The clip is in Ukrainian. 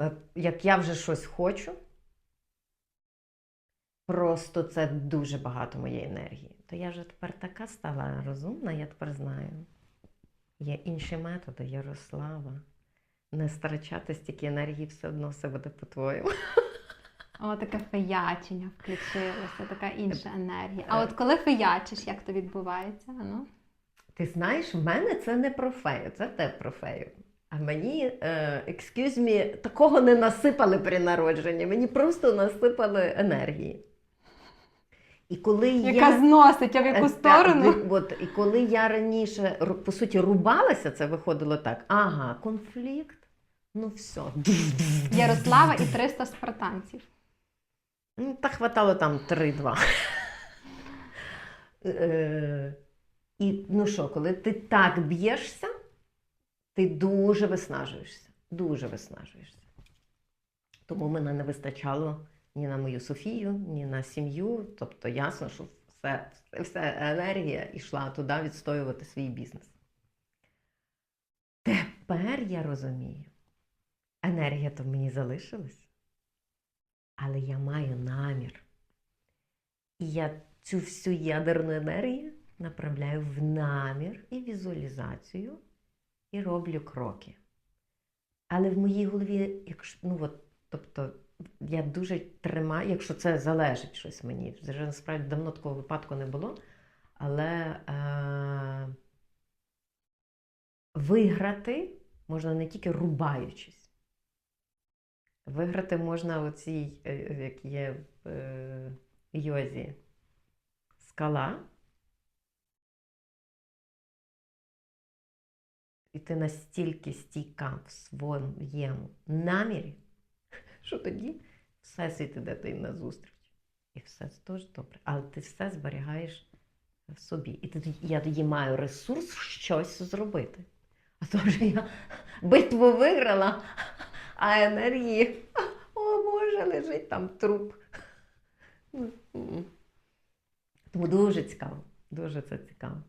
Е, Як я вже щось хочу, просто це дуже багато моєї енергії. То я вже тепер така стала розумна, я тепер знаю. Є інші методи, Ярослава. Не страчати стільки енергії, все одно все буде по-твоєму. О, таке феячення включилося, така інша Е, енергія. А от коли феячиш, як то відбувається? Ну? Ти знаєш, в мене це не про фею, це те про фею. А мені, е, excuse me, такого не насипали при народженні, мені просто насипали енергії. І коли Яка я... зносить, а в яку Е, сторону? от, і коли я раніше по суті рубалася, це виходило так: ага, конфлікт, ну все. Ярослава і 300 спартанців. Ну, та хватало там 3-2. Е, І ну що, коли ти так б'єшся, ти дуже виснажуєшся. Дуже виснажуєшся. Тому мене не вистачало ні на мою Софію, ні на сім'ю. Тобто ясно, що все, вся енергія йшла туди відстоювати свій бізнес. Тепер я розумію, енергія то мені залишилась, але я маю намір. І я цю всю ядерну енергію направляю в намір і візуалізацію і роблю кроки. Але в моїй голові, якщо, ну от, тобто, я дуже тримаю, якщо це залежить щось мені. Вже насправді давно такого випадку не було. Але е, виграти можна не тільки рубаючись. Виграти можна оцій, е, як є в е, йозі, скала. І ти настільки стійка в своєму намірі, що тоді всесвіт іде тобі на зустріч. І все це теж добре. Але ти все зберігаєш в собі. І тоді я тоді маю ресурс щось зробити. А то вже я битву виграла, а енергії, о Боже, лежить там труп. Тому дуже цікаво, дуже це цікаво.